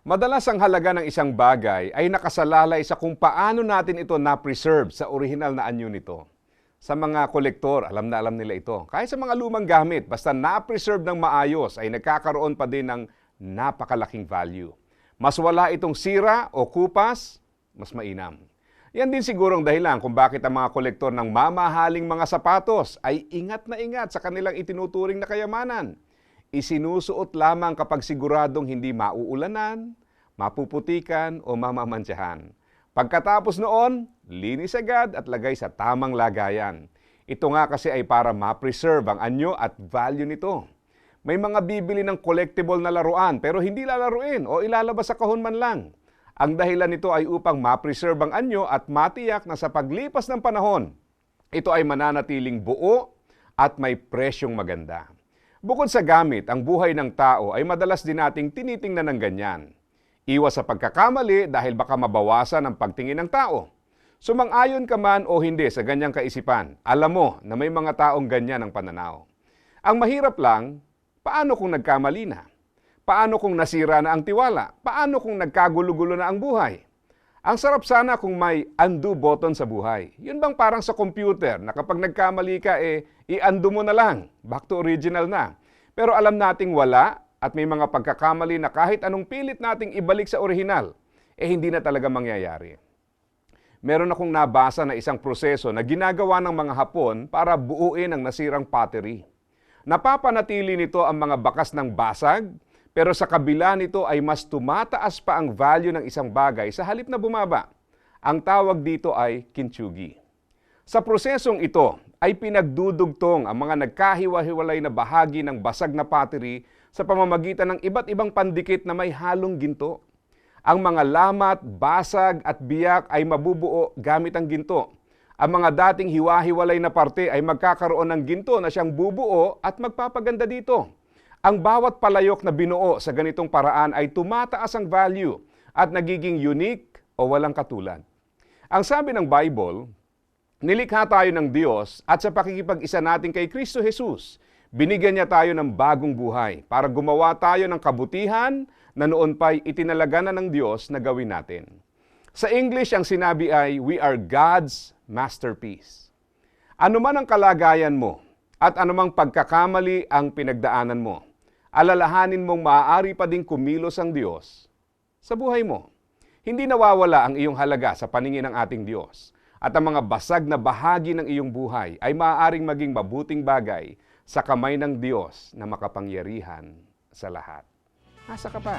Madalas ang halaga ng isang bagay ay nakasalalay sa kung paano natin ito na-preserve sa original na anyo nito. Sa mga kolektor, alam na alam nila ito. Kahit sa mga lumang gamit, basta na-preserve ng maayos ay nagkakaroon pa din ng napakalaking value. Mas wala itong sira o kupas, mas mainam. Yan din sigurong dahilan kung bakit ang mga kolektor ng mamahaling mga sapatos ay ingat na ingat sa kanilang itinuturing na kayamanan. Isinusuot lamang kapag siguradong hindi mauulanan, mapuputikan o mamamantsahan. Pagkatapos noon, linis agad at lagay sa tamang lagayan. Ito nga kasi ay para ma-preserve ang anyo at value nito. May mga bibili ng collectible na laruan pero hindi lalaruin o ilalabas sa kahon man lang. Ang dahilan nito ay upang ma-preserve ang anyo at matiyak na sa paglipas ng panahon, ito ay mananatiling buo at may presyong maganda. Bukod sa gamit, ang buhay ng tao ay madalas din nating tinitingnan ng ganyan. Iwas sa pagkakamali dahil baka mabawasan ang pagtingin ng tao. Sumang-ayon ka man o hindi sa ganyang kaisipan, alam mo na may mga taong ganyan ang pananaw. Ang mahirap lang, paano kung nagkamali na? Paano kung nasira na ang tiwala? Paano kung nagkagulo-gulo na ang buhay? Ang sarap sana kung may undo button sa buhay. Yun bang parang sa computer na kapag nagkamali ka, eh, i-undo mo na lang. Back to original na. Pero alam nating wala at may mga pagkakamali na kahit anong pilit nating ibalik sa original, eh hindi na talaga mangyayari. Meron akong nabasa na isang proseso na ginagawa ng mga Hapon para buuin ang nasirang pottery. Napapanatili nito ang mga bakas ng basag, pero sa kabila nito ay mas tumataas pa ang value ng isang bagay sa halip na bumaba. Ang tawag dito ay kintsugi. Sa prosesong ito ay pinagdudugtong ang mga nagkahiwa-hiwalay na bahagi ng basag na pottery sa pamamagitan ng iba't ibang pandikit na may halong ginto. Ang mga lamat, basag at biyak ay mabubuo gamit ang ginto. Ang mga dating hiwa-hiwalay na parte ay magkakaroon ng ginto na siyang bubuo at magpapaganda dito. Ang bawat palayok na binuo sa ganitong paraan ay tumataas ang value at nagiging unique o walang katulad. Ang sabi ng Bible, nilikha tayo ng Diyos at sa pakikipag-isa natin kay Kristo Jesus, binigyan niya tayo ng bagong buhay para gumawa tayo ng kabutihan na noon pa'y itinalaga na ng Diyos na gawin natin. Sa English, ang sinabi ay, we are God's masterpiece. Ano man ang kalagayan mo at anumang pagkakamali ang pinagdaanan mo, alalahanin mong maaari pa ding kumilos ang Diyos sa buhay mo. Hindi nawawala ang iyong halaga sa paningin ng ating Diyos at ang mga basag na bahagi ng iyong buhay ay maaaring maging mabuting bagay sa kamay ng Diyos na makapangyarihan sa lahat. Asa ka pa?